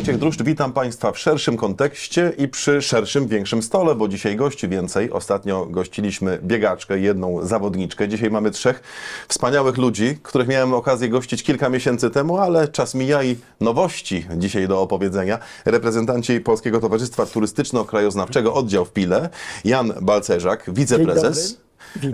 Wojciech Druszcz, witam Państwa w szerszym kontekście i przy szerszym, większym stole, bo dzisiaj gości więcej. Ostatnio gościliśmy biegaczkę, jedną zawodniczkę. Dzisiaj mamy trzech wspaniałych ludzi, których miałem okazję gościć kilka miesięcy temu, ale czas mija i nowości dzisiaj do opowiedzenia. Reprezentanci Polskiego Towarzystwa Turystyczno-Krajoznawczego Oddział w Pile, Jan Balcerzak, wiceprezes.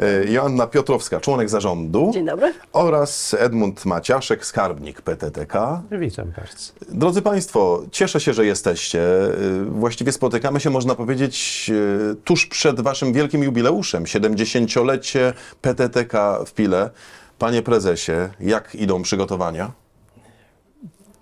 E, Joanna Piotrowska, członek zarządu. Dzień dobry. Oraz Edmund Maciaszek, skarbnik PTTK. Witam bardzo. Drodzy Państwo, cieszę się, że jesteście. Y, Właściwie spotykamy się, można powiedzieć, y, tuż przed Waszym wielkim jubileuszem 70-lecie PTTK w Pile. Panie prezesie, jak idą przygotowania?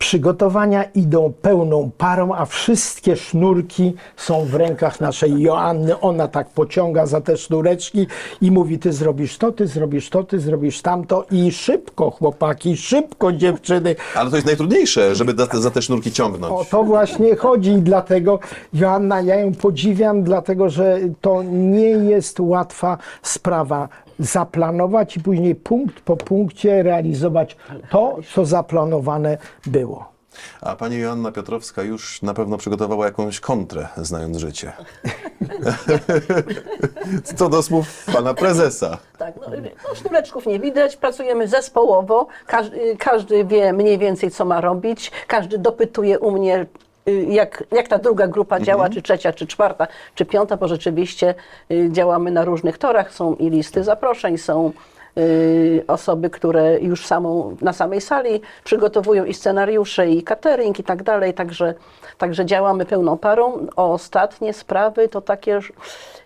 Przygotowania idą pełną parą, a wszystkie sznurki są w rękach naszej Joanny. Ona tak pociąga za te sznureczki i mówi: Ty zrobisz to, ty zrobisz to, ty zrobisz tamto. I szybko, chłopaki, szybko, dziewczyny. Ale to jest najtrudniejsze, żeby za te, za te sznurki ciągnąć. O to właśnie chodzi i dlatego Joanna, ja ją podziwiam, dlatego że to nie jest łatwa sprawa zaplanować i później punkt po punkcie realizować to, co zaplanowane było. A pani Joanna Piotrowska już na pewno przygotowała jakąś kontrę, znając życie. Co do słów pana prezesa. Tak, no, no, sznureczków nie widać, pracujemy zespołowo, każdy, każdy wie mniej więcej, co ma robić, każdy dopytuje u mnie, jak, jak ta druga grupa działa, czy trzecia, czy czwarta, czy piąta, bo rzeczywiście y, działamy na różnych torach, są i listy zaproszeń, są y, osoby, które już samą, na samej sali przygotowują i scenariusze, i catering, i tak dalej, także, także działamy pełną parą. O ostatnie sprawy to takie,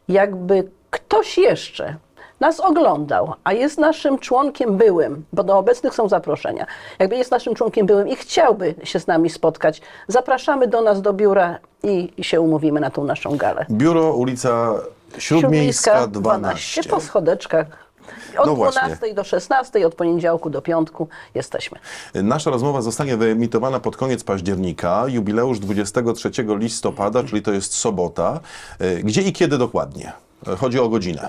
jakby ktoś jeszcze nas oglądał, a jest naszym członkiem byłym, bo do obecnych są zaproszenia. Jakby jest naszym członkiem byłym i chciałby się z nami spotkać, zapraszamy do nas do biura i, i się umówimy na tą naszą galę. Biuro, ulica Śródmiejska 12. po schodeczkach. Od No właśnie. 12 do 16, od poniedziałku do piątku jesteśmy. Nasza rozmowa zostanie wyemitowana pod koniec października, jubileusz 23 listopada, czyli to jest sobota. E, Gdzie i kiedy dokładnie? E, Chodzi o godzinę.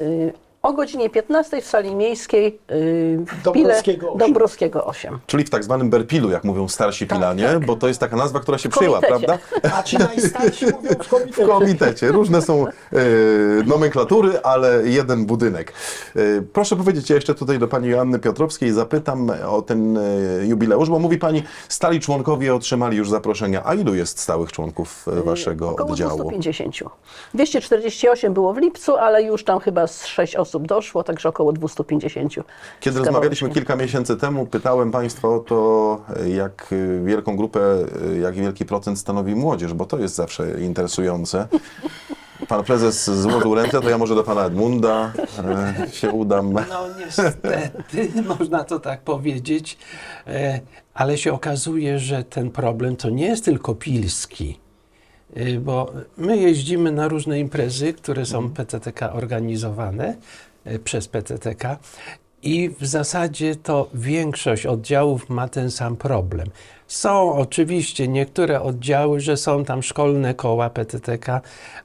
O godzinie 15 w sali miejskiej yy, w Dąbrowskiego Pile 8. Dąbrowskiego 8. Czyli w tak zwanym Berpilu, jak mówią starsi pilanie, bo to jest taka nazwa, która się przyjęła, prawda? A ci najstarsi mówią w komitecie. W komitecie. Różne są e, nomenklatury, ale jeden budynek. E, proszę powiedzieć, ja jeszcze tutaj do pani Joanny Piotrowskiej zapytam o ten e, jubileusz, bo mówi pani, stali członkowie otrzymali już zaproszenia. A ilu jest stałych członków e, waszego Około oddziału? 250. 248 było w lipcu, ale już tam chyba z 6 osób doszło, także około 250. Kiedy rozmawialiśmy kilka miesięcy temu, pytałem Państwa o to, jak wielką grupę, jak wielki procent stanowi młodzież, bo to jest zawsze interesujące. Pan prezes złożył ręce, to ja może do pana Edmunda e, się udam. No niestety, można to tak powiedzieć, e, ale się okazuje, że ten problem to nie jest tylko pilski, bo my jeździmy na różne imprezy, które są PTTK organizowane e, przez PTTK i w zasadzie to większość oddziałów ma ten sam problem. Są oczywiście niektóre oddziały, że są tam szkolne koła PTTK,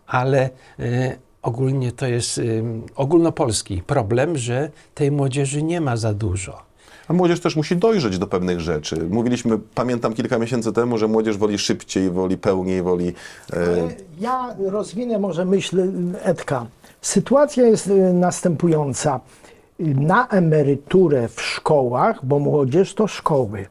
ale e, ogólnie to jest ogólnopolski problem, że tej młodzieży nie ma za dużo. A młodzież też musi dojrzeć do pewnych rzeczy. Mówiliśmy, pamiętam kilka miesięcy temu, że młodzież woli szybciej, woli pełniej, woli... E, Ja rozwinę może myśl Edka. Sytuacja jest y, następująca. Na emeryturę w szkołach, bo młodzież to szkoły,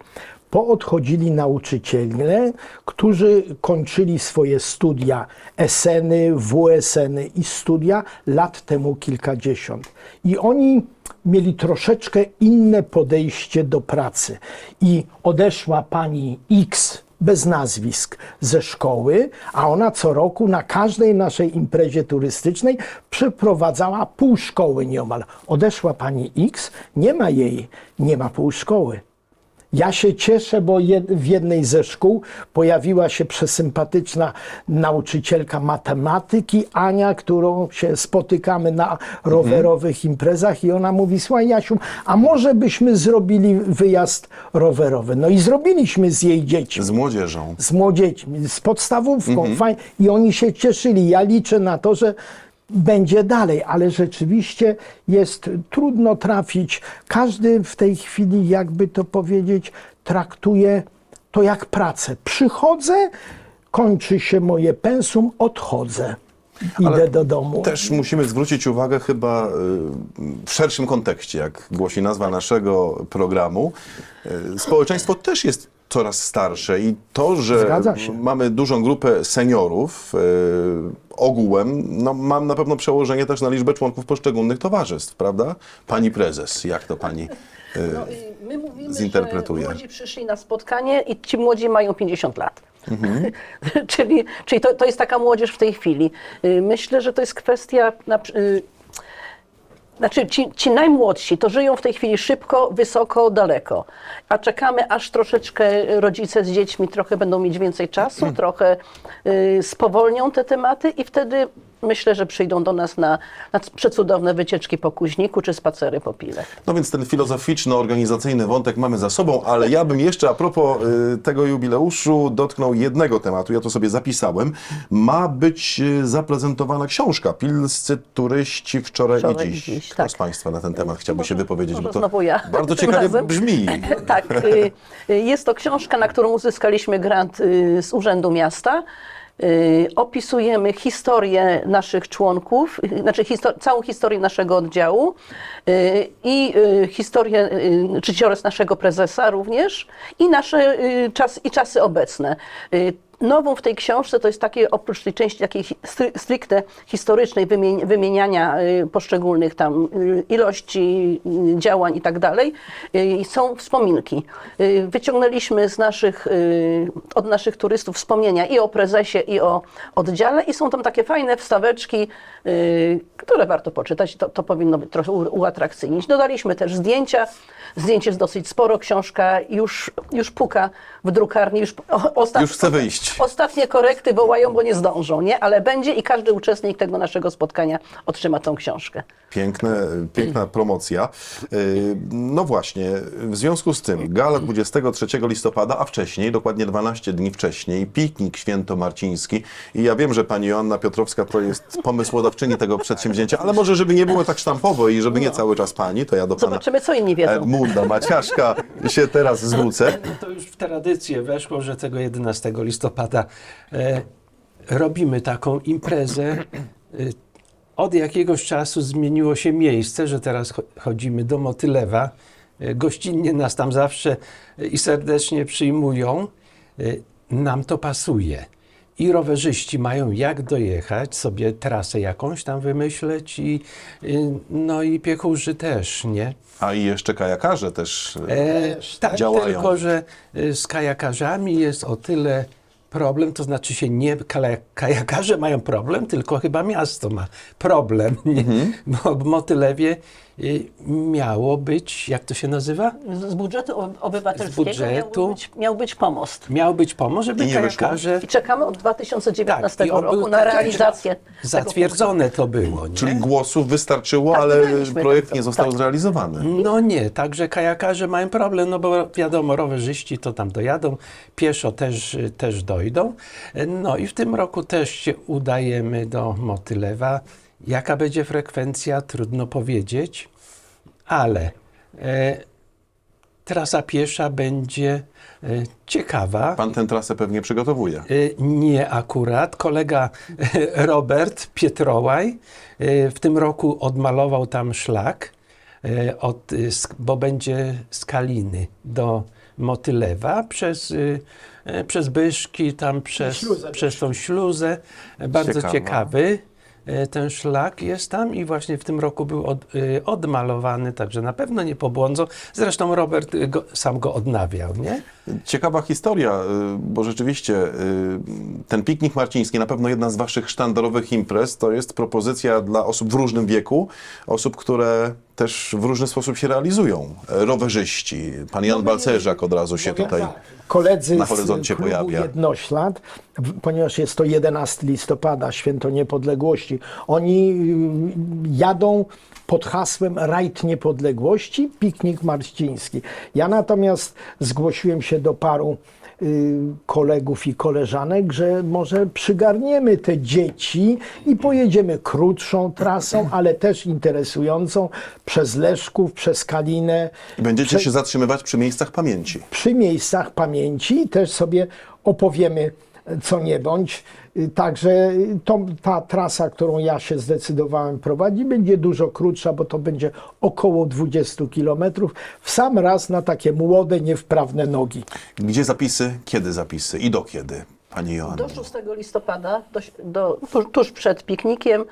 poodchodzili nauczyciele, którzy kończyli swoje studia SN-y, WSN-y i studia lat temu kilkadziesiąt. I oni mieli troszeczkę inne podejście do pracy. I odeszła pani X bez nazwisk ze szkoły, a ona co roku na każdej naszej imprezie turystycznej przeprowadzała pół szkoły nieomal. Odeszła pani X, nie ma jej, nie ma pół szkoły. Ja się cieszę, bo jed, w jednej ze szkół pojawiła się przesympatyczna nauczycielka matematyki, Ania, którą się spotykamy na rowerowych imprezach i ona mówi, słuchaj Jasiu, a może byśmy zrobili wyjazd rowerowy? No i zrobiliśmy z jej dziećmi z młodzieżą. z młodziećmi, z podstawówką, Mhm. fajnie, i oni się cieszyli. Ja liczę na to, że będzie dalej, ale rzeczywiście jest trudno trafić. Każdy w tej chwili, jakby to powiedzieć, traktuje to jak pracę. Przychodzę, kończy się moje pensum, odchodzę. Idę Ale do domu. Też musimy zwrócić uwagę chyba y, w szerszym kontekście, jak głosi nazwa naszego programu. y, Społeczeństwo też jest coraz starsze i to, że mamy dużą grupę seniorów y, ogółem, no, mam na pewno przełożenie też na liczbę członków poszczególnych towarzystw, prawda? Pani prezes, jak to pani... y, No my mówimy, zinterpretuję. że młodzi przyszli na spotkanie i ci młodzi mają 50 lat. Mhm. czyli czyli to, to jest taka młodzież w tej chwili. Y, Myślę, że to jest kwestia... Na, y, znaczy, ci, ci najmłodsi to żyją w tej chwili szybko, wysoko, daleko. A czekamy, aż troszeczkę rodzice z dziećmi trochę będą mieć więcej czasu, trochę y, spowolnią te tematy i wtedy myślę, że przyjdą do nas na, na przecudowne wycieczki po Kuźniku czy spacery po Pile. No więc ten filozoficzno-organizacyjny wątek mamy za sobą, ale ja bym jeszcze a propos y, tego jubileuszu dotknął jednego tematu, ja to sobie zapisałem. Ma być y, zaprezentowana książka Pilscy turyści wczoraj, Wczoraj i i dziś. dziś, Kto tak. z Państwa na ten temat chciałby się wypowiedzieć? może Bo to znowu ja. bardzo Tym ciekawie razem. brzmi. Tak, y, y, jest to książka, na którą uzyskaliśmy grant y, z Urzędu Miasta. Y, Opisujemy historię naszych członków, y, znaczy histo- całą historię naszego oddziału y, i historię, y, życiorys naszego prezesa również i nasze czas, i czasy obecne. Nową w tej książce to jest takie, oprócz tej części takiej stricte historycznej wymieniania y, poszczególnych tam y, ilości y, działań i tak dalej, są wspominki. Wyciągnęliśmy z naszych, od naszych turystów wspomnienia i o prezesie, i o oddziale i są tam takie fajne wstaweczki, które warto poczytać. To, to powinno być trochę uatrakcyjnić. Dodaliśmy też zdjęcia. Zdjęć jest dosyć sporo. Książka już, już puka w drukarni. Już, o, Już chce wyjść. Ostatnie korekty wołają, bo nie zdążą, nie? Ale będzie i każdy uczestnik tego naszego spotkania otrzyma tą książkę. Piękne, piękna promocja. Yy, No właśnie, w związku z tym gala 23 listopada, a wcześniej, dokładnie 12 dni wcześniej, piknik świętomarciński. I ja wiem, że pani Joanna Piotrowska to jest pomysłodawczyni tego przedsięwzięcia, ale może żeby nie było tak sztampowo i żeby nie cały czas pani, to ja do pana Zobaczymy, co inni wiedzą. Edmunda Maciaszka się teraz zwrócę. To już w tradycję weszło, że tego 11 listopada e, robimy taką imprezę. E, od jakiegoś czasu zmieniło się miejsce, że teraz cho- chodzimy do Motylewa. E, gościnnie nas tam zawsze e, i serdecznie przyjmują. Nam to pasuje. I rowerzyści mają jak dojechać, sobie trasę jakąś tam wymyśleć i no i piekurzy też, nie? A i jeszcze kajakarze też. E, tak, działają. tylko że z kajakarzami jest o tyle problem, to znaczy się nie kajakarze mają problem, tylko chyba miasto ma problem, nie? Mhm. bo Motylewie miało być, jak to się nazywa? Z budżetu ob- obywatelskiego Z budżetu. Miał, być, miał być pomost. Miał być pomoc, żeby kajakarze... I czekamy od 2019 Tak, roku był na realizację. tego Zatwierdzone to było, nie? Czyli głosów wystarczyło, Tak, ale projekt nie został Tak. zrealizowany. No nie, także kajakarze mają problem, no bo wiadomo, rowerzyści to tam dojadą, pieszo też, też dojdą. No i w tym roku też się udajemy do Motylewa. Jaka będzie frekwencja, trudno powiedzieć, ale e, trasa piesza będzie e, ciekawa. Pan tę trasę pewnie przygotowuje. Y, Nie akurat. Kolega e, Robert Pietrołaj e, w tym roku odmalował tam szlak, e, od, sk- bo będzie z Kaliny do Motylewa przez, y, e, przez Byszki, tam przez, śluzę przez tą śluzę. E, Bardzo Ciekawa. ciekawy e, ten szlak jest tam i właśnie w tym roku był od, y, odmalowany, także na pewno nie pobłądzą. Zresztą Robert go, sam go odnawiał, nie? Ciekawa historia, y, bo rzeczywiście ten piknik marciński, na pewno jedna z Waszych sztandarowych imprez, to jest propozycja dla osób w różnym wieku, osób, które też w różny sposób się realizują. Rowerzyści, pan Jan Balcerzak od razu się tutaj... Koledzy na z horyzoncie klubu pojawia. Jednoślad, ponieważ jest to 11 listopada, święto niepodległości, oni y, jadą pod hasłem Rajd Niepodległości, piknik marściński. Ja natomiast zgłosiłem się do paru kolegów i koleżanek, że może przygarniemy te dzieci i pojedziemy krótszą trasą, ale też interesującą przez Leszków, przez Kalinę. I będziecie Prze- się zatrzymywać przy miejscach pamięci. przy miejscach pamięci też sobie opowiemy co nie bądź. Y, Także y, to, ta trasa, którą ja się zdecydowałem prowadzić, będzie dużo krótsza, bo to będzie około 20 kilometrów w sam raz na takie młode, niewprawne nogi. Gdzie zapisy, kiedy zapisy i do kiedy, Pani Joanna? Do 6 listopada, do, do, tuż, tuż przed piknikiem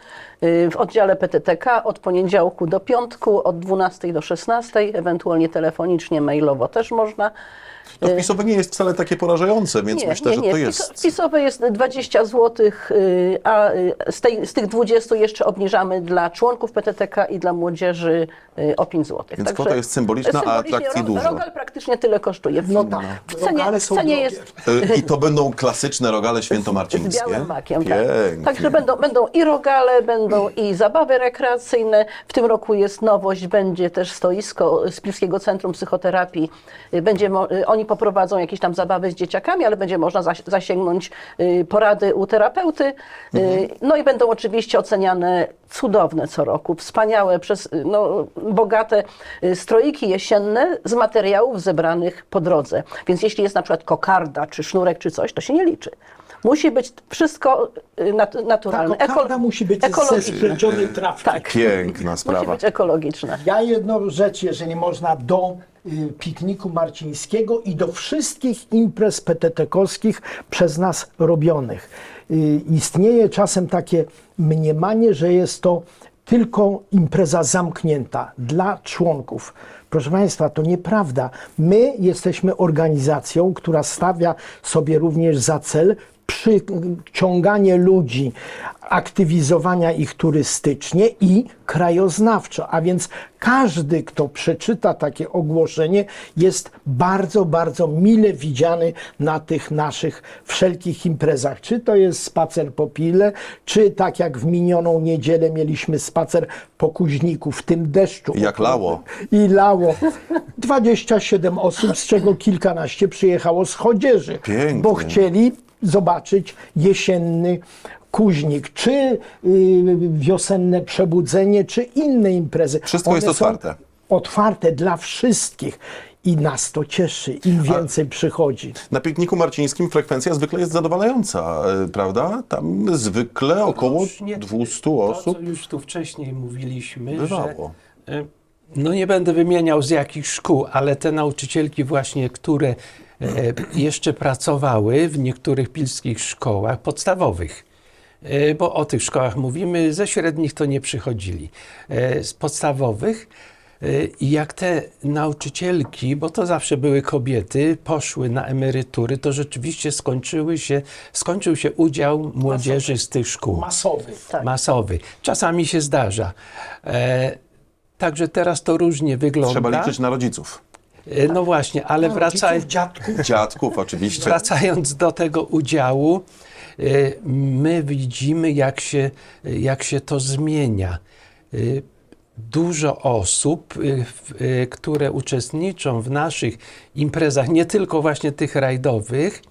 y, w oddziale PTTK od poniedziałku do piątku, od 12 do 16, ewentualnie telefonicznie, mailowo też można. To wpisowe nie jest wcale takie porażające, więc myślę, że to jest... Wpisowe jest 20 zł, a y, z, tej, z tych 20 jeszcze obniżamy dla członków PTTK i dla młodzieży y, o 5 zł. Więc kwota jest symboliczna, a atrakcji dużo. Rogal praktycznie tyle kosztuje. No tak, W cenie, w są cenie jest Y, I to będą klasyczne rogale z świętomarcińskie. białym makiem. Tak. Także będą, będą i rogale, będą i zabawy rekreacyjne. W tym roku jest nowość, będzie też stoisko z Pilskiego Centrum Psychoterapii. Y, Będzie, y, oni poprowadzą jakieś tam zabawy z dzieciakami, ale będzie można zasięgnąć y, porady u terapeuty. Y, No i będą oczywiście oceniane cudowne co roku, wspaniałe, przez, no, bogate y, stroiki jesienne z materiałów zebranych po drodze. Więc jeśli jest na przykład kokarda, czy sznurek, czy coś, to się nie liczy. Musi być wszystko nat- naturalne. Ta kokarda musi być ze ekologiczne. trawki. Tak. Piękna Musi sprawa. być ekologiczne. Ja jedną rzecz, jeżeli można, do pikniku marcińskiego i do wszystkich imprez PTT-kowskich przez nas robionych. Y, istnieje czasem takie mniemanie, że jest to tylko impreza zamknięta dla członków. Proszę Państwa, to nieprawda. My jesteśmy organizacją, która stawia sobie również za cel przyciąganie ludzi, aktywizowania ich turystycznie i krajoznawczo. A więc każdy, kto przeczyta takie ogłoszenie, jest bardzo, bardzo mile widziany na tych naszych wszelkich imprezach. Czy to jest spacer po Pile, czy tak jak w minioną niedzielę mieliśmy spacer po Kuźniku w tym deszczu. Jak lało. I lało. 27 osób, z czego kilkanaście przyjechało z Chodzieży, Pięknie. bo chcieli zobaczyć jesienny Kuźnik, czy y, wiosenne przebudzenie, czy inne imprezy. Wszystko jest są otwarte. Otwarte dla wszystkich. I nas to cieszy, im więcej przychodzi. Na pikniku marcińskim frekwencja zwykle jest zadowalająca, y, prawda? Tam zwykle około Otóż nie 200 To, osób. co już tu wcześniej mówiliśmy, Bywało. że e, no nie będę wymieniał z jakich szkół, ale te nauczycielki właśnie, które jeszcze pracowały w niektórych pilskich szkołach podstawowych, e, bo o tych szkołach mówimy, ze średnich to nie przychodzili, e, z podstawowych. e, I jak te nauczycielki, bo to zawsze były kobiety, poszły na emerytury, to rzeczywiście skończyły się, skończył się udział młodzieży z tych szkół Masowy. Tak. masowy. Czasami się zdarza. E, także teraz to różnie wygląda. Trzeba liczyć na rodziców. E, no właśnie, ale wracaj, Rodziców, dziadków. Dziadków oczywiście. wracając do tego udziału, e, my widzimy, jak się, jak się to zmienia. E, Dużo osób, które uczestniczą w naszych imprezach, nie tylko właśnie tych rajdowych,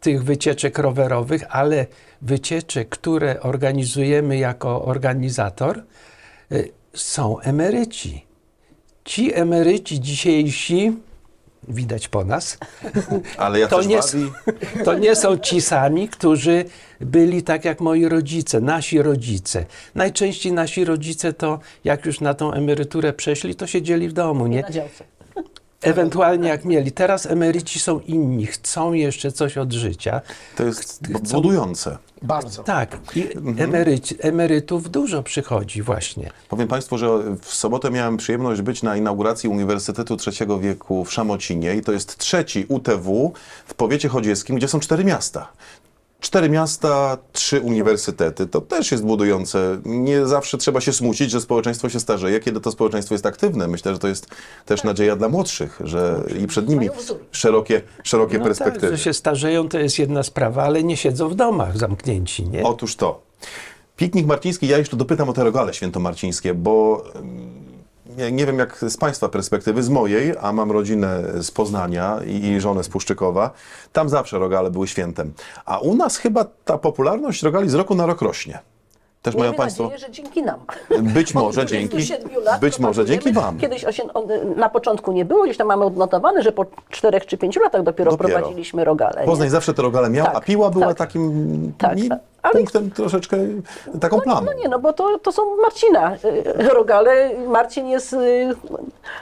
tych wycieczek rowerowych, ale wycieczek, które organizujemy jako organizator, są emeryci. Ci emeryci dzisiejsi, widać po nas, Ale ja to też nie, bawi. to nie są ci sami, którzy byli tak jak moi rodzice, nasi rodzice. Najczęściej nasi rodzice to, jak już na tą emeryturę przeszli, to siedzieli w domu, nie? Na działce. Ewentualnie jak mieli. Teraz emeryci są inni, chcą jeszcze coś od życia. To jest budujące. Bardzo. Tak, i emeryci, emerytów dużo przychodzi właśnie. Powiem Państwu, że w sobotę miałem przyjemność być na inauguracji Uniwersytetu Trzeciego Wieku w Szamocinie i to jest trzeci UTW w powiecie chodzieskim, gdzie są cztery miasta. Cztery miasta, trzy uniwersytety. To też jest budujące. Nie zawsze trzeba się smucić, że społeczeństwo się starzeje, kiedy to społeczeństwo jest aktywne. Myślę, że to jest też nadzieja dla młodszych, że i przed nimi szerokie, szerokie No tak, perspektywy. że się starzeją to jest jedna sprawa, ale nie siedzą w domach zamknięci, nie? Otóż to. Piknik marciński, ja jeszcze dopytam o te rogale świętomarcińskie, bo nie, nie wiem jak z Państwa perspektywy, z mojej, a mam rodzinę z Poznania i, i żonę z Puszczykowa, tam zawsze rogale były świętem. A u nas chyba ta popularność rogali z roku na rok rośnie. Też mają Miejmy Państwo... nadzieję, że dzięki nam. Być może Od dzięki, 27 lat być może dzięki prowadzimy. Wam. Kiedyś osiem, on, na początku nie było, gdzieś tam mamy odnotowane, że po 4 czy 5 latach dopiero, Dopiero. prowadziliśmy rogale. nie? Poznań zawsze te rogale miał, Tak, a piła była tak. takim Tak, nie, tak. Ale- punktem troszeczkę, taką No, plamą. no nie, no bo to, to są Marcina y, rogale. Marcin jest y,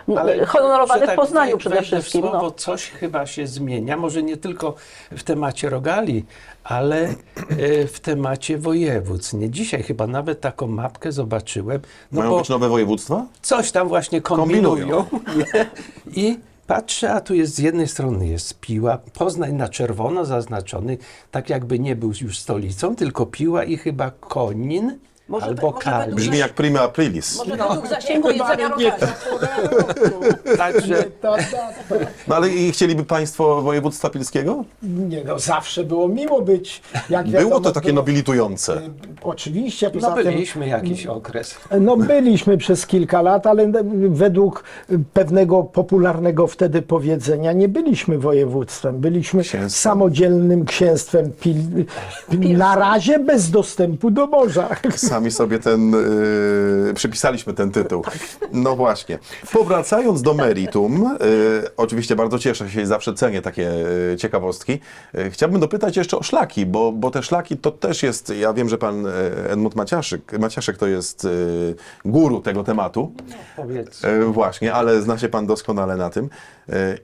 no, honorowany że w tak Poznaniu przede wejdę wszystkim. W słowo, No. coś chyba się zmienia, może nie tylko w temacie rogali, ale e, w temacie województw. Nie dzisiaj chyba nawet taką mapkę zobaczyłem. No Mają być nowe województwa? coś tam właśnie kombinują. nie? I patrzę, a tu jest z jednej strony jest Piła, Poznań na czerwono zaznaczony, tak jakby nie był już stolicą, tylko Piła i chyba Konin Może albo może. Brzmi jak prima aprilis. Może według zasięgu jedzenia rogali. Także To, to, to. No ale i chcieliby Państwo województwa pilskiego? Nie, no zawsze było miło być. Jak Było wiadomo, to takie było- nobilitujące. Oczywiście, poza no tym... byliśmy jakiś okres. No byliśmy przez kilka lat, ale według pewnego popularnego wtedy powiedzenia nie byliśmy województwem. Byliśmy Księstwem. samodzielnym księstwem pil, na razie bez dostępu do morza. Sami sobie ten, y, przypisaliśmy ten tytuł. No właśnie. Powracając do meritum, y, oczywiście bardzo cieszę się i zawsze cenię takie y, ciekawostki. Y, chciałbym dopytać jeszcze o szlaki, bo, bo te szlaki to też jest, ja wiem, że pan y, Edmund Maciaszek, Maciaszek to jest y, guru tego tematu. Powiedz. Właśnie, ale zna się Pan doskonale na tym.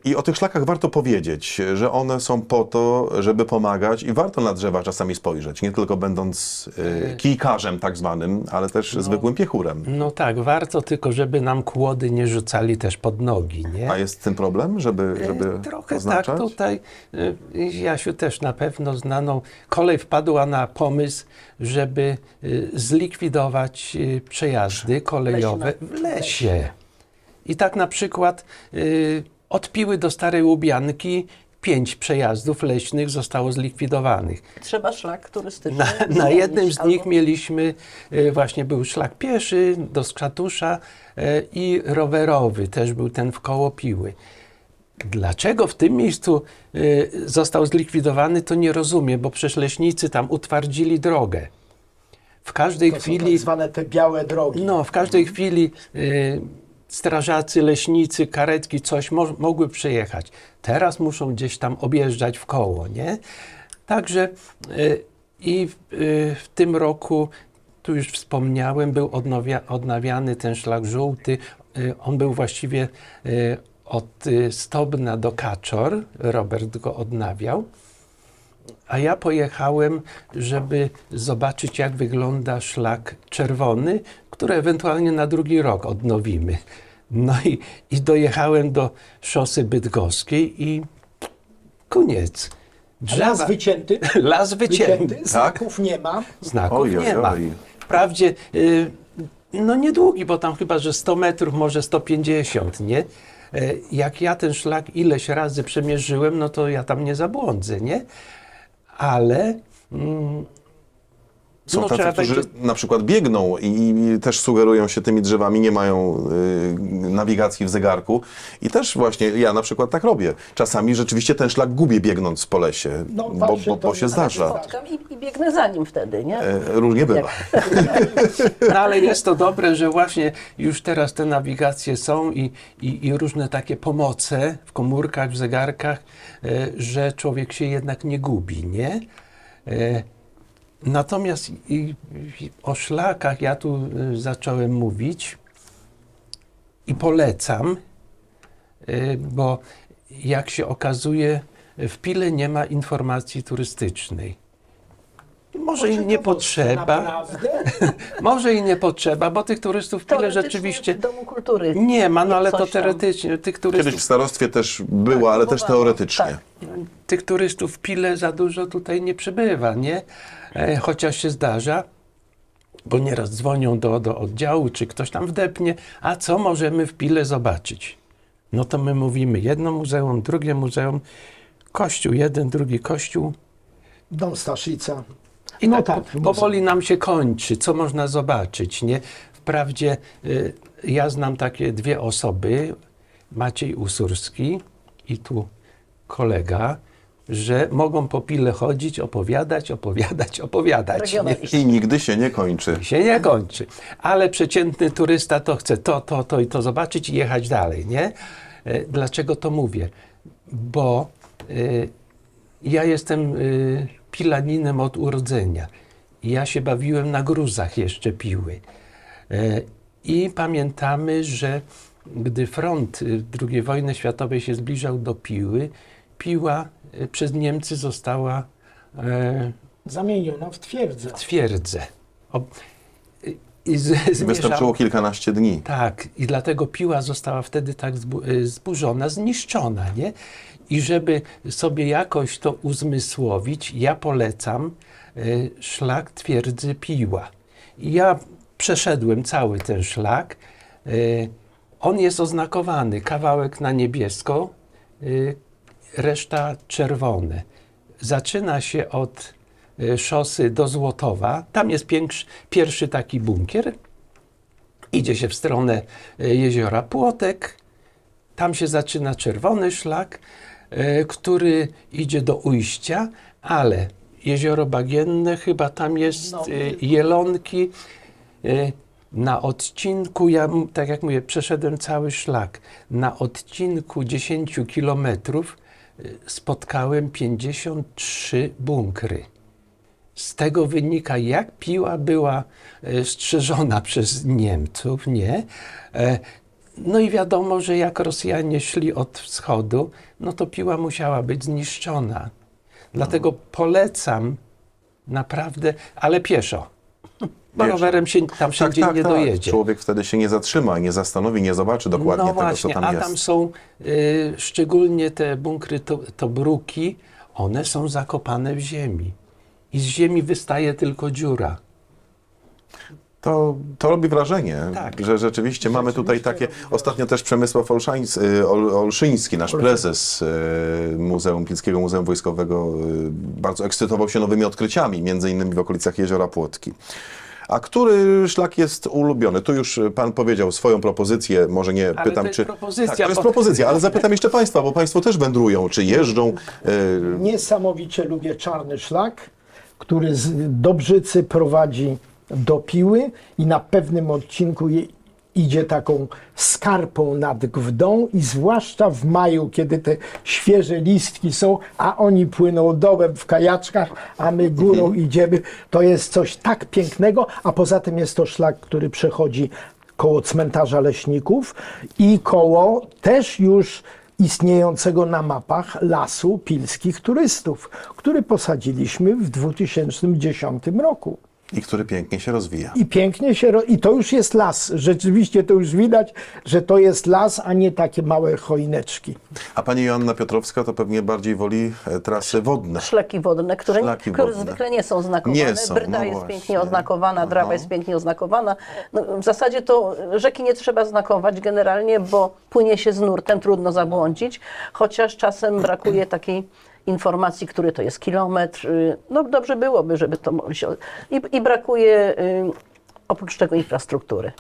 I o tych szlakach warto powiedzieć, że one są po to, żeby pomagać i warto na drzewa czasami spojrzeć, nie tylko będąc e, kijkarzem tak zwanym, ale też zwykłym piechurem. No tak, warto tylko, żeby nam kłody nie rzucali też pod nogi, nie? A jest z tym problem, żeby, żeby E, Trochę oznaczać? tak, tutaj y, Jasiu też na pewno znaną. Kolej wpadła na pomysł, żeby y, zlikwidować przejazdy kolejowe w lesie. I tak na przykład y, od Piły do Starej Łubianki pięć przejazdów leśnych zostało zlikwidowanych. Trzeba szlak turystyczny Na, na jednym z nich albo- mieliśmy, e, właśnie był szlak pieszy do Skrzatusza e, i rowerowy, też był ten w koło Piły. Dlaczego w tym miejscu e, został zlikwidowany, to nie rozumiem, bo przecież leśnicy tam utwardzili drogę. W każdej To są chwili tak zwane te białe drogi. no, w każdej chwili y, strażacy, leśnicy, karetki, coś mo mogły przejechać. Teraz muszą gdzieś tam objeżdżać w koło, nie? Także y, i y, w tym roku, tu już wspomniałem, był odnawia odnawiany ten szlak żółty. Y, on był właściwie y, od y, Stobna do Kaczor. Robert go odnawiał. A ja pojechałem, żeby zobaczyć, jak wygląda szlak czerwony, który ewentualnie na drugi rok odnowimy. No i, i dojechałem do szosy bydgoskiej i koniec. Las wycięty, Las wycięty. wycięty znaków nie ma. Znaków Oj, oj, nie ma. oj. Wprawdzie, y, no niedługi, bo tam chyba, że 100 metrów, może 150, nie? E, Jak ja ten szlak ileś razy przemierzyłem, no to ja tam nie zabłądzę, nie? Ale mm, Są no, tacy, trzeba którzy będzie- na przykład biegną i też sugerują się tymi drzewami, nie mają y, nawigacji w zegarku. I też właśnie ja na przykład tak robię. Czasami rzeczywiście ten szlak gubię biegnąc po lesie, No bo, bo, bo się zdarza. Spotkam i, i biegnę za nim wtedy, nie? E, Różnie bywa. No ale jest to dobre, że właśnie już teraz te nawigacje są i, i, i różne takie pomoce w komórkach, w zegarkach, e, że człowiek się jednak nie gubi, nie? E, Natomiast i, i o szlakach ja tu e, zacząłem mówić i polecam, e, bo jak się okazuje, w Pile nie ma informacji turystycznej. Może i nie potrzeba. Może i nie potrzeba, bo tych turystów tyle Teoretycznie rzeczywiście w Domu Kultury. nie ma, no ale to teoretycznie. Tych Kiedyś w turystów, starostwie też było, ale też teoretycznie. Tak. tych turystów pile za dużo tutaj nie przybywa, nie? E, chociaż się zdarza, bo nieraz dzwonią do, do oddziału, czy ktoś tam wdepnie, a co możemy w pile zobaczyć? No to my mówimy jedno muzeum, drugie muzeum, kościół jeden, drugi kościół. Dom Staszica. I No tak, tak, po- powoli nam się kończy, co można zobaczyć, nie? Wprawdzie y, ja znam takie dwie osoby, Maciej Usurski i tu kolega, że mogą po pile chodzić, opowiadać, opowiadać, opowiadać. I nigdy się nie kończy. się nie kończy. Ale przeciętny turysta to chce to, to, to i to zobaczyć i jechać dalej, nie? E, Dlaczego to mówię? Bo y, ja jestem y, pilaninem od urodzenia. I Ja się bawiłem na gruzach jeszcze piły. E, I pamiętamy, że gdy front y, II wojny światowej się zbliżał do Piły, Piła y, przez Niemcy została e, Zamieniona w twierdzę. twierdzę. O, i- i z, Wystarczyło kilkanaście dni. tak, i dlatego piła została wtedy tak zbu, y, zburzona, zniszczona, nie? I żeby sobie jakoś to uzmysłowić, ja polecam y, szlak twierdzy piła. I ja przeszedłem cały ten szlak. Y, on jest oznakowany, kawałek na niebiesko, y, reszta czerwone. Zaczyna się od y, szosy do Złotowa. Tam jest pierwszy taki bunkier. Idzie się w stronę y, jeziora Płotek. Tam się zaczyna czerwony szlak, y, który idzie do ujścia, ale jezioro Bagienne chyba tam jest No. Jelonki. Na odcinku, ja tak jak mówię, przeszedłem cały szlak. Na odcinku 10 kilometrów spotkałem 53 bunkry. Z tego wynika, jak piła była e, strzeżona przez Niemców, nie? E, No i wiadomo, że jak Rosjanie szli od wschodu, no to piła musiała być zniszczona. Dlatego polecam naprawdę, ale pieszo. Rowerem się tam wszędzie nie dojedzie. Człowiek wtedy się nie zatrzyma, nie zastanowi, nie zobaczy dokładnie no tego, właśnie, co tam a jest. tam są y, szczególnie te bunkry to, Tobruki, one są zakopane w ziemi. I z ziemi wystaje tylko dziura. To, to robi wrażenie, Tak. że rzeczywiście mamy tutaj takie. Ostatnio też Przemysław Olszańc, y, Ol, Olszyński, nasz prezes y, Muzeum Pilskiego Muzeum Wojskowego, y, bardzo ekscytował się nowymi odkryciami, między innymi w okolicach jeziora Płotki. A który szlak jest ulubiony? Tu już pan powiedział swoją propozycję, może nie Ale pytam, to jest czy. propozycja, tak, to jest bo- propozycja, ale zapytam jeszcze Państwa, bo Państwo też wędrują, czy jeżdżą. y, Niesamowicie lubię czarny szlak, który z Dobrzycy prowadzi do Piły i na pewnym odcinku idzie taką skarpą nad Gwdą i zwłaszcza w maju, kiedy te świeże listki są, a oni płyną dołem w kajaczkach, a my górą idziemy. To jest coś tak pięknego, a poza tym jest to szlak, który przechodzi koło cmentarza leśników i koło też już istniejącego na mapach lasu pilskich turystów, który posadziliśmy w 2010 roku. I który pięknie się rozwija. I pięknie się, ro- i to już jest las. Rzeczywiście to już widać, że to jest las, a nie takie małe choineczki. A pani Joanna Piotrowska to pewnie bardziej woli e, trasy wodne. Szlaki wodne, które, Szlaki które wodne. zwykle nie są znakowane. Nie są, Bryda no jest właśnie. pięknie oznakowana, Drawa jest pięknie oznakowana. No, w zasadzie to rzeki nie trzeba znakować generalnie, bo płynie się z nurtem, trudno zabłądzić, chociaż czasem brakuje takiej informacji, który to jest kilometr. Y, No dobrze byłoby, żeby to się... I, i brakuje y, oprócz tego infrastruktury.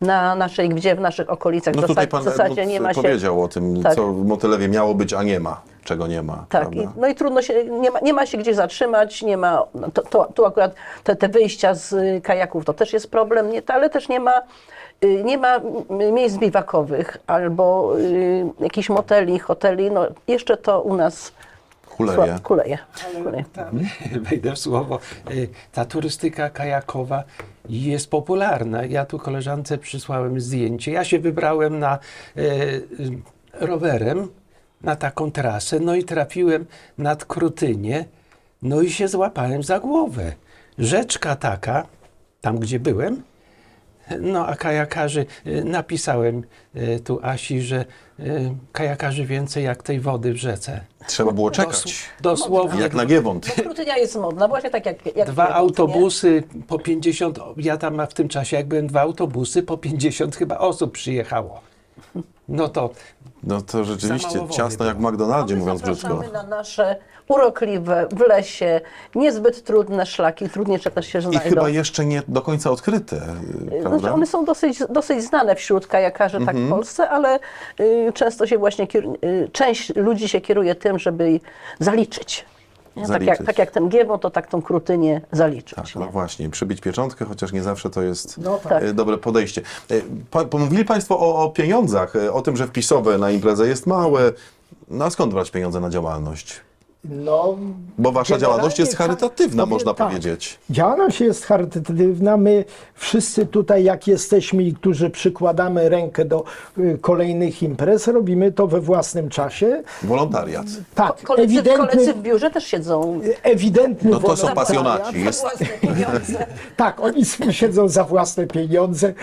Na naszej, gdzie w naszych okolicach No tutaj pan w zasadzie nie ma się... powiedział o tym, Tak. co w Motylewie miało być, a nie ma, czego nie ma. Tak, i, no i trudno się, nie ma, nie ma się gdzie zatrzymać, nie ma, no to, to, tu akurat te, te wyjścia z y, kajaków to też jest problem, nie, ale też nie ma, nie ma miejsc biwakowych albo y, jakichś moteli, hoteli, no jeszcze to u nas Kuleje. sła- kuleje. kuleje. wejdę w słowo, y, ta turystyka kajakowa jest popularna. Ja tu koleżance przysłałem zdjęcie. Ja się wybrałem na y, y, rowerem na taką trasę, no i trafiłem nad Krutynię, no i się złapałem za głowę. Rzeczka taka, tam gdzie byłem, no a kajakarzy, napisałem tu Asi, że kajakarzy więcej jak tej wody w rzece. Trzeba było Dos- czekać. dosłownie Jak na Giewont. Krutynia jest modna, właśnie tak jak, jak Dwa Giewont, nie? autobusy po 50, ja tam w tym czasie jak byłem dwa autobusy, po 50 chyba osób przyjechało. No to No to rzeczywiście mało wody ciasno jak w McDonaldzie, My mówiąc brzydko. zapraszamy na nasze urokliwe, w lesie, niezbyt trudne szlaki, trudniejsze też się I znajdą. chyba jeszcze nie do końca odkryte, Znaczy, prawda? one są dosyć, dosyć znane wśród kajakarzy tak Mhm. w Polsce, ale y, często się właśnie, kier- y, część ludzi się kieruje tym, żeby zaliczyć. Nie? Tak, jak, tak jak ten giewon, to tak tą krutynię zaliczyć. Tak, no właśnie, przybić pieczątkę, chociaż nie zawsze to jest No tak. e, dobre podejście. E, pa- Pomówili Państwo o, o pieniądzach, e, o tym, że wpisowe na imprezę jest małe. No a skąd brać pieniądze na działalność? No, Bo Wasza działalność jest cha- charytatywna, powiem można tak. powiedzieć. Działalność jest charytatywna. My wszyscy tutaj, jak jesteśmy i którzy przykładamy rękę do y, kolejnych imprez, robimy to we własnym czasie. Wolontariat. Tak, Koledzy, ewidentny, koledzy w biurze też siedzą ewidentny No to są wolontariat. pasjonaci. Jest, własne pieniądze. Tak, oni siedzą za własne pieniądze.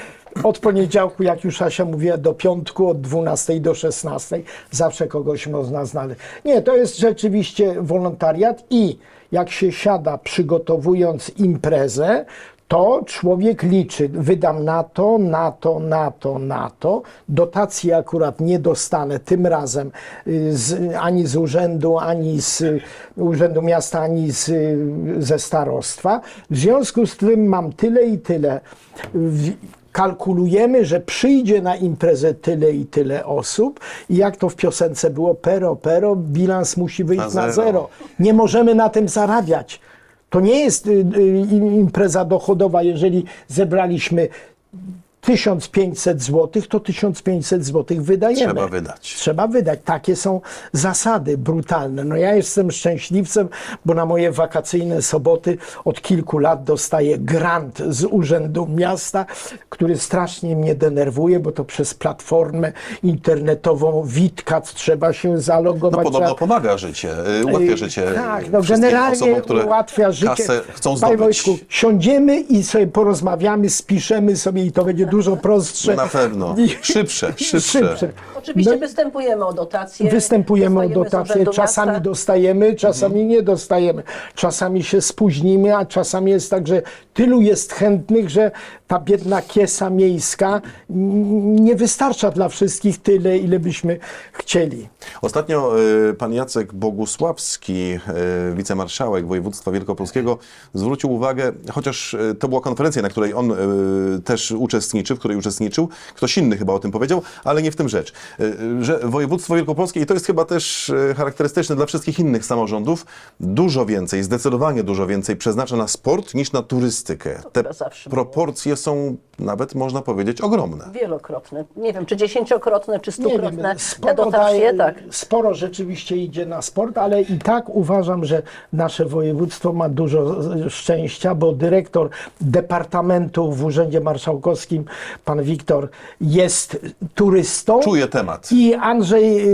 Od poniedziałku, jak już Asia mówiła, do piątku, od 12 do 16. Zawsze kogoś można znaleźć. Nie, to jest rzeczywiście wolontariat i jak się siada przygotowując imprezę, to człowiek liczy, wydam na to, na to, na to, na to. Dotacji akurat nie dostanę tym razem y, z, ani z urzędu, ani z y, Urzędu Miasta, ani z, y, ze starostwa. W związku z tym mam tyle i tyle. Kalkulujemy, że przyjdzie na imprezę tyle i tyle osób i jak to w piosence było, pero, pero, bilans musi wyjść Na na zero. zero. Nie możemy na tym zarabiać. To nie jest y, y, impreza dochodowa, jeżeli zebraliśmy 1500 zł, to 1500 zł wydajemy. Trzeba wydać. Trzeba wydać. Takie są zasady brutalne. No ja jestem szczęśliwcem, bo na moje wakacyjne soboty od kilku lat dostaję grant z Urzędu Miasta, który strasznie mnie denerwuje, bo to przez platformę internetową Witkat trzeba się No zalogować. podobno Trzeba- pomaga życie, y, ułatwia życie tak, no generalnie osobom, które ułatwia życie. kasę chcą Panie zdobyć. Wojtku, siądziemy i sobie porozmawiamy, spiszemy sobie i to będzie dużo prostsze. Na pewno. I- Szybsze, szybsze. Szybsze. Oczywiście No- występujemy o dotacje. Występujemy o dostajemy z dotacje, Urzędu czasami Miasta. dostajemy, czasami nie dostajemy. Czasami się spóźnimy, a czasami jest tak, że tylu jest chętnych, że ta biedna kiesa miejska nie wystarcza dla wszystkich tyle, ile byśmy chcieli. Ostatnio y, pan Jacek Bogusławski, y, wicemarszałek województwa wielkopolskiego, zwrócił uwagę, chociaż y, to była konferencja, na której on też uczestniczy, w której uczestniczył, ktoś inny chyba o tym powiedział, ale nie w tym rzecz, że województwo wielkopolskie, i to jest chyba też charakterystyczne dla wszystkich innych samorządów, dużo więcej, zdecydowanie dużo więcej przeznacza na sport niż na turystykę. Te proporcje są nawet, można powiedzieć, ogromne. Wielokrotne. Nie wiem, czy dziesięciokrotne, czy stukrotne te sporo, dotacje, daje, tak. sporo rzeczywiście idzie na sport, ale i tak uważam, że nasze województwo ma dużo szczęścia, bo dyrektor Departamentu w Urzędzie Marszałkowskim, pan Wiktor, jest turystą. Czuje temat. I Andrzej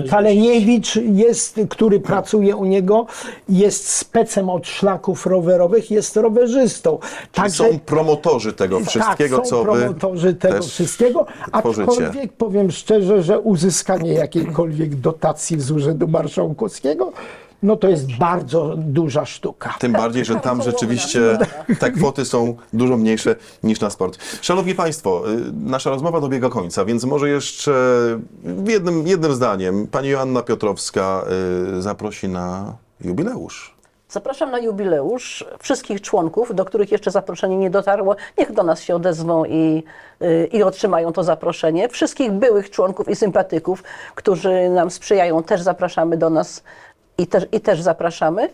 y, Kaleniewicz jest, który pracuje u niego, jest specem od szlaków rowerowych, jest rowerzystą. Także Są promotorzy tego wszystkiego, tak, są co promotorzy tego wszystkiego, tworzycie. aczkolwiek powiem szczerze, że uzyskanie jakiejkolwiek dotacji z Urzędu Marszałkowskiego, no to jest bardzo duża sztuka. Tym bardziej, że tam rzeczywiście te kwoty są dużo mniejsze niż na sport. Szanowni Państwo, y, nasza rozmowa dobiega końca, więc może jeszcze jednym, jednym zdaniem Pani Joanna Piotrowska y, zaprosi na jubileusz. Zapraszam na jubileusz wszystkich członków, do których jeszcze zaproszenie nie dotarło. Niech do nas się odezwą i, y, i otrzymają to zaproszenie. Wszystkich byłych członków i sympatyków, którzy nam sprzyjają, też zapraszamy do nas i też, i też zapraszamy.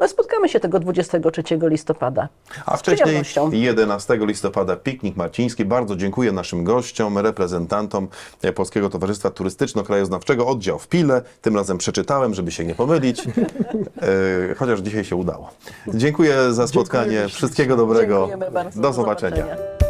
No, spotkamy się tego 23 listopada. A Z wcześniej przyjemnością. 11 listopada piknik marciński. Bardzo dziękuję naszym gościom, reprezentantom Polskiego Towarzystwa Turystyczno-Krajoznawczego, oddział w Pile. Tym razem przeczytałem, żeby się nie pomylić, e, chociaż dzisiaj się udało. Dziękuję za spotkanie. Dziękuję. Wszystkiego dobrego. Dziękujemy bardzo. Do zobaczenia. zobaczenia.